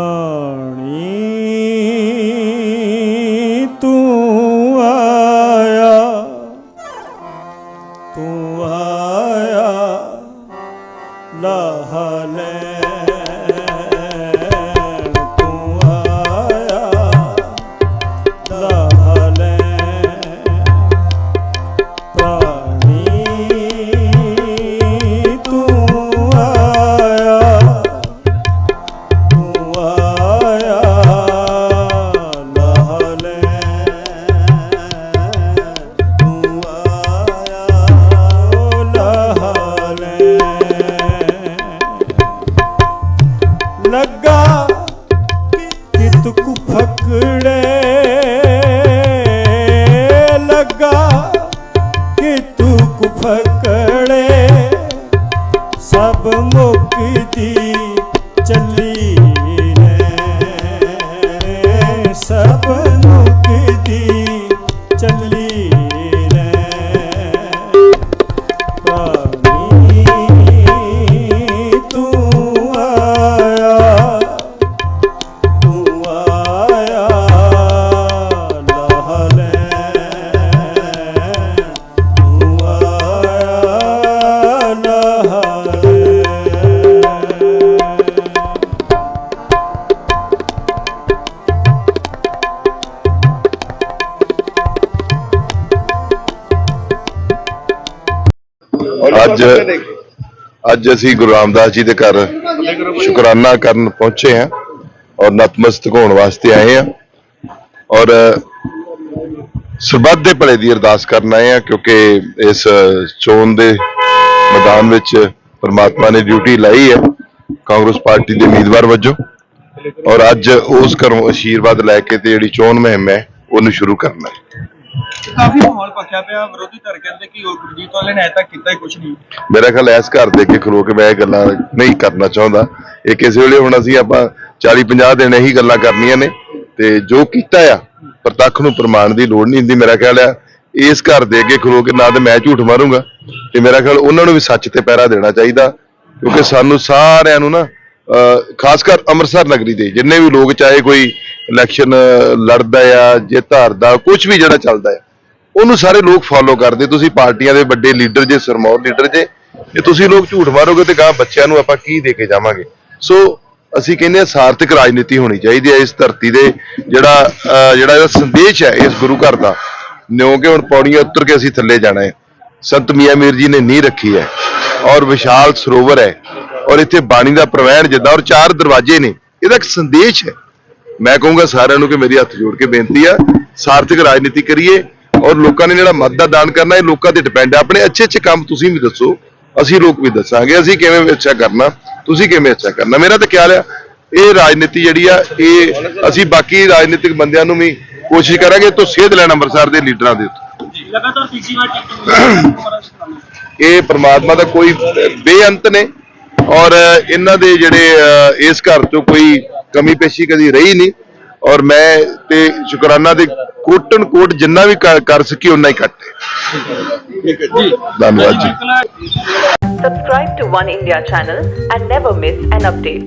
ਪ੍ਰਾਣੀ ਤੂੰ ਆਇਆ। ਤੂੰ ਆਇਆ। ਲਾਹ ਕਿ ਤੁਕ ਫਕੜੇ ਲੱਗਾ ਕਿ ਤੂੰ ਫਕੜੇ ਅੱਜ ਅੱਜ ਅਸੀਂ ਗੁਰੂ ਰਾਮਦਾਸ ਜੀ ਦੇ ਘਰ ਸ਼ੁਕਰਾਨਾ ਕਰਨ ਪਹੁੰਚੇ ਹਾਂ ਔਰ ਨਤਮਸਤਕ ਹੋਣ ਵਾਸਤੇ ਆਏ ਹਾਂ ਔਰ ਸਰਬੱਤ ਦੇ ਭਲੇ ਦੀ ਅਰਦਾਸ ਕਰਨ ਆਏ ਹਾਂ ਕਿਉਂਕਿ ਇਸ ਚੋਣ ਦੇ ਮੈਦਾਨ ਵਿੱਚ ਪਰਮਾਤਮਾ ਨੇ ਡਿਊਟੀ ਲਾਈ ਹੈ ਕਾਂਗਰਸ ਪਾਰਟੀ ਦੇ ਉਮੀਦਵਾਰ ਵਜੋਂ ਔਰ ਅੱਜ ਉਸ ਘਰੋਂ ਆਸ਼ੀਰਵਾਦ ਲੈ ਕੇ ਤੇ ਜਿਹੜੀ ਚੋਣ ਮੁਹਿੰਮ ਹੈ ਉਹਨੂੰ ਸ਼ੁਰੂ ਕਰਨਾ ਹੈ। ਕਾਫੀ ਮਾਹੌਲ ਪੱਕਿਆ ਪਿਆ, ਵਿਰੋਧੀ ਧਿਰ ਕਹਿੰਦੇ ਕਿ ਉਹ ਗੁਰਜੀਤ ਵਾਲੇ ਨੇ ਅਜੇ ਕੀਤਾ ਹੀ ਕੁਝ ਨਹੀਂ। ਮੇਰਾ ਖਿਆਲ ਇਸ ਘਰ ਦੇ ਅੱਗੇ ਖਲੋ ਕੇ ਮੈਂ ਇਹ ਗੱਲਾਂ ਨਹੀਂ ਕਰਨਾ ਚਾਹੁੰਦਾ। ਇਹ ਕਿਸੇ ਵੇਲੇ ਹੁਣ ਅਸੀਂ ਆਪਾਂ 40 50 ਦਿਨ ਇਹੀ ਗੱਲਾਂ ਕਰਨੀਆਂ ਨੇ ਤੇ ਜੋ ਕੀਤਾ ਆ, ਪ੍ਰਤੱਖ ਨੂੰ ਪ੍ਰਮਾਣ ਦੀ ਲੋੜ ਨਹੀਂ ਹੁੰਦੀ ਮੇਰਾ ਖਿਆਲ ਆ। ਇਸ ਘਰ ਦੇ ਅੱਗੇ ਖਲੋ ਕੇ ਨਾ ਤੇ ਮੈਂ ਝੂਠ ਮਾਰੂੰਗਾ ਤੇ ਮੇਰਾ ਖਿਆਲ ਉਹਨਾਂ ਨੂੰ ਵੀ ਸੱਚ ਤੇ ਪਹਿਰਾ ਦੇਣਾ ਚਾਹੀਦਾ, ਕਿਉਂਕਿ ਸਾਨੂੰ ਸਾਰਿਆਂ ਨੂੰ ਨਾ, ਅਹ, ਖਾਸ ਕਰ ਅੰਮ੍ਰਿਤਸਰ ਨਗਰੀ ਦੇ ਜਿੰਨੇ ਵੀ ਲੋਕ, ਚਾਹੇ ਕੋਈ ਇਲੈਕਸ਼ਨ ਲੜਦਾ ਆ ਜੇ ਧਾਰਦਾ ਕੁਝ ਵੀ ਜਿਹੜਾ ਚੱਲਦਾ ਆ ਉਹਨੂੰ ਸਾਰੇ ਲੋਕ ਫੋਲੋ ਕਰਦੇ, ਤੁਸੀਂ ਪਾਰਟੀਆਂ ਦੇ ਵੱਡੇ ਲੀਡਰ ਜੇ, ਸਰਮੌਰ ਲੀਡਰ ਜੇ ਜੇ ਤੁਸੀਂ ਲੋਕ ਝੂਠ ਮਾਰੋਗੇ ਤੇ ਗਾਂ ਬੱਚਿਆਂ ਨੂੰ ਆਪਾਂ ਕੀ ਦੇ ਕੇ ਜਾਵਾਂਗੇ? ਸੋ ਅਸੀਂ ਕਹਿੰਦੇ ਹਾਂ ਸਾਰਥਕ ਰਾਜਨੀਤੀ ਹੋਣੀ ਚਾਹੀਦੀ ਹੈ ਇਸ ਧਰਤੀ ਦੇ ਜਿਹੜਾ, ਅਹ, ਜਿਹੜਾ ਇਹਦਾ ਸੰਦੇਸ਼ ਹੈ ਇਸ ਗੁਰੂ ਘਰ ਦਾ। ਨਿਉ ਕਿ ਹੁਣ ਪੌੜੀਆਂ ਉੱਤਰ ਕੇ ਅਸੀਂ ਥੱਲੇ ਜਾਣਾ ਹੈ। ਸੰਤ ਮੀਆਂ ਮੀਰ ਜੀ ਨੇ ਨੀਂਹ ਰੱਖੀ ਹੈ ਔਰ ਵਿਸ਼ਾਲ ਸਰੋਵਰ ਹੈ ਔਰ ਇੱਥੇ ਬਾਣੀ ਦਾ ਪ੍ਰਵੈਣ ਜਿੱਦਾਂ ਔਰ ਚਾਰ ਦਰਵਾਜ਼ੇ ਨੇ, ਇਹਦਾ ਇੱਕ ਸੰਦੇਸ਼ ਹੈ। ਮੈਂ ਕਹੂੰਗਾ ਸਾਰਿਆਂ ਨੂੰ ਕਿ ਮੇਰੀ ਹੱਥ ਜੋੜ ਕੇ ਬੇਨਤੀ ਆ, ਸਾਰਥਕ ਰਾਜਨੀਤੀ ਕਰੀਏ ਔਰ ਲੋਕਾਂ ਨੇ ਜਿਹੜਾ ਮਤ ਦਾ ਦਾਨ ਕਰਨਾ ਇਹ ਲੋਕਾਂ ਤੇ ਡਿਪੈਂਡ ਹੈ ਆਪਣੇ ਅੱਛੇ ਅੱਛੇ ਕੰਮ ਤੁਸੀਂ ਵੀ ਦੱਸੋ। ਅਸੀਂ ਲੋਕ ਵੀ ਦੱਸਾਂਗੇ। ਅਸੀਂ ਕਿਵੇਂ ਅੱਛਾ ਕਰਨਾ? ਤੁਸੀਂ ਕਿਵੇਂ ਅੱਛਾ ਕਰਨਾ? ਮੇਰਾ ਤਾਂ ਖਿਆਲ ਆ ਇਹ ਰਾਜਨੀਤੀ ਜਿਹੜੀ ਆ ਇਹ ਅਸੀਂ ਬਾਕੀ ਰਾਜਨੀਤਿਕ ਬੰਦਿਆਂ ਨੂੰ ਵੀ ਕੋਸ਼ਿਸ਼ ਕਰਾਂਗੇ ਤੋਂ ਸੇਧ ਲੈਣ ਅੰਮ੍ਰਿਤਸਰ ਦੇ ਲੀਡਰਾਂ ਦੇ ਉੱਤੇ। ਲਗਾਤਾਰ ਤੀਜੀ ਵਾਰ ਟਿਕਟ ਇਹ ਪ੍ਰਮਾਤਮਾ ਦਾ ਕੋਈ ਬੇਅੰਤ ਨੇ ਔਰ ਇਹਨਾਂ ਦੇ ਜਿਹੜੇ ਇਸ ਘਰ ਤੋਂ ਕੋਈ ਕਮੀ ਪੇਸ਼ੀ ਕਦੀ ਰਹੀ ਨਹੀਂ। ਔਰ ਮੈਂ ਤੇ ਸ਼ੁਕਰਾਨਾ ਦੇ ਕੋਟਨ ਕੋਟ ਜਿੰਨਾ ਵੀ ਕਰ- ਸਕੀ ਉਨਾ ਹੀ ਘੱਟ ਹੈ ਧੰਨਵਾਦ ਜੀ Subscribe to One India channel and never miss an update.